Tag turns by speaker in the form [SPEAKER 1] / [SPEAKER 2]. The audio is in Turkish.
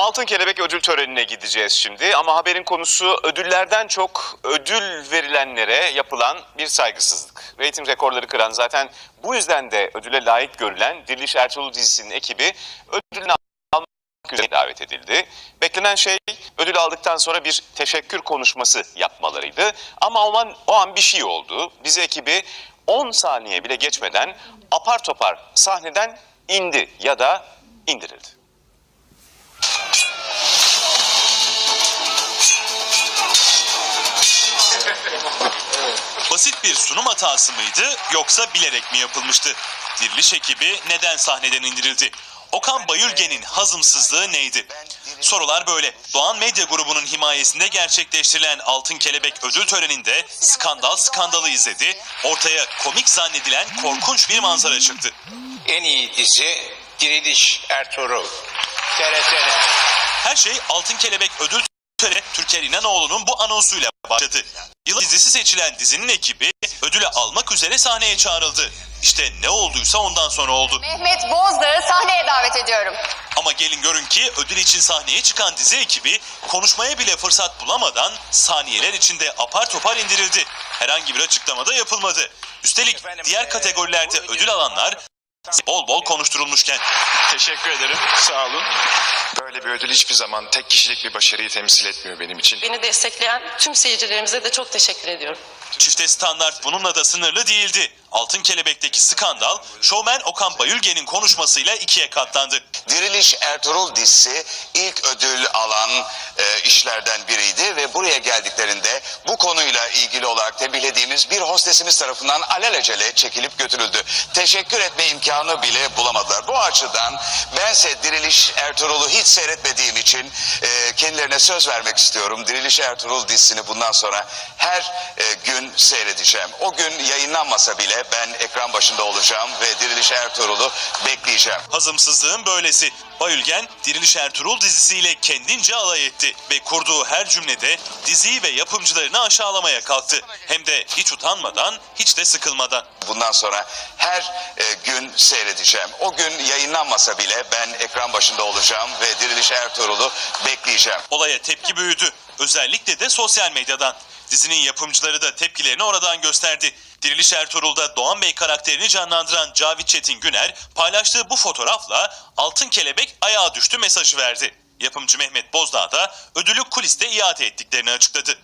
[SPEAKER 1] Altın Kelebek ödül törenine gideceğiz şimdi ama haberin konusu ödüllerden çok ödül verilenlere yapılan bir saygısızlık. Rating rekorları kıran zaten bu yüzden de ödüle layık görülen Diriliş Ertuğrul dizisinin ekibi ödülünü almak üzere davet edildi. Beklenen şey ödül aldıktan sonra bir teşekkür konuşması yapmalarıydı. Ama o an, o an bir şey oldu. Dizi ekibi 10 saniye bile geçmeden apar topar sahneden indi ya da indirildi.
[SPEAKER 2] Basit bir sunum hatası mıydı yoksa bilerek mi yapılmıştı? Diriliş ekibi neden sahneden indirildi? Okan Bayülgen'in hazımsızlığı neydi? Sorular böyle. Doğan Medya Grubu'nun himayesinde gerçekleştirilen Altın Kelebek ödül töreninde skandal skandalı izledi. Ortaya komik zannedilen korkunç bir manzara çıktı.
[SPEAKER 3] En iyi dizi Diriliş Ertuğrul. TRT'nin.
[SPEAKER 2] Her şey Altın Kelebek ödül töreni Türker İnanoğlu'nun bu anonsuyla başladı. Yılın dizisi seçilen dizinin ekibi ödülü almak üzere sahneye çağrıldı. İşte ne olduysa ondan sonra oldu.
[SPEAKER 4] Mehmet Bozdağ'ı sahneye davet ediyorum.
[SPEAKER 2] Ama gelin görün ki ödül için sahneye çıkan dizi ekibi konuşmaya bile fırsat bulamadan saniyeler içinde apar topar indirildi. Herhangi bir açıklamada yapılmadı. Üstelik diğer kategorilerde ödül alanlar bol bol konuşturulmuşken.
[SPEAKER 5] Teşekkür ederim. Sağ olun. Böyle bir ödül hiçbir zaman tek kişilik bir başarıyı temsil etmiyor benim için.
[SPEAKER 6] Beni destekleyen tüm seyircilerimize de çok teşekkür ediyorum.
[SPEAKER 2] Çifte standart bununla da sınırlı değildi. Altın Kelebek'teki skandal, şovmen Okan Bayülgen'in konuşmasıyla ikiye katlandı.
[SPEAKER 7] Diriliş Ertuğrul dizisi ilk ödül alan e, işlerden biriydi ve buraya geldiklerinde bu konuyla ilgili olarak tembihdediğimiz bir hostesimiz tarafından alelacele çekilip götürüldü. Teşekkür etme imkanı bile bulamadılar. Bu açıdan bense Diriliş Ertuğrul'u hiç seyretmediğim için e, kendilerine söz vermek istiyorum. Diriliş Ertuğrul dizisini bundan sonra her e, gün seyredeceğim. O gün yayınlanmasa bile ben ekran başında olacağım ve Diriliş Ertuğrul'u bekleyeceğim.
[SPEAKER 2] Hazımsızlığın böylesi. Bayülgen, Diriliş Ertuğrul dizisiyle kendince alay etti ve kurduğu her cümlede diziyi ve yapımcılarını aşağılamaya kalktı. Hem de hiç utanmadan, hiç de sıkılmadan.
[SPEAKER 7] Bundan sonra her e, gün seyredeceğim. O gün yayınlanmasa bile ben ekran başında olacağım ve Diriliş Ertuğrul'u bekleyeceğim.
[SPEAKER 2] Olaya tepki büyüdü. Özellikle de sosyal medyadan. Dizinin yapımcıları da tepkilerini oradan gösterdi. Diriliş Ertuğrul'da Doğan Bey karakterini canlandıran Cavit Çetin Güner paylaştığı bu fotoğrafla Altın Kelebek ayağa düştü mesajı verdi. Yapımcı Mehmet Bozdağ da ödülü kuliste iade ettiklerini açıkladı.